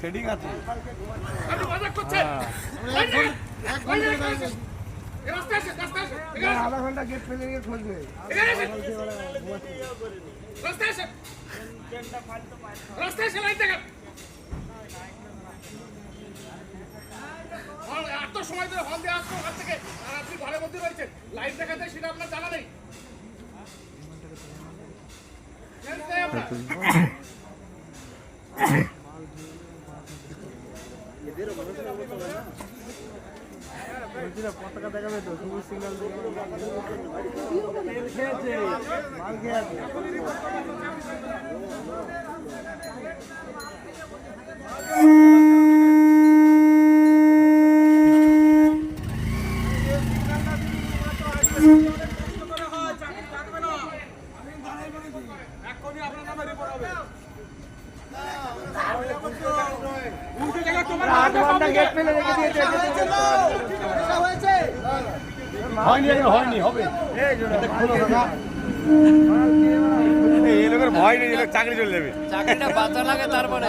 Setting আছে আধা ঘণ্টা গেট ফেলে গিয়ে খুঁজবে রাস্তায় রাস্তায় সময় ধরে হল দিয়ে আসতো ওখান থেকে। আর আপনি ঘরের মধ্যে রয়েছেন। লাইট দেখাতে সেটা আপনার জানা নেই। পতাকা দেখাবে তো সবুজ সিগন্যাল মাল খেয়ে এই লোকের ভয় নেই চাকরি চলে যাবে। চাকরিটা বাঁচা লাগে তারপরে।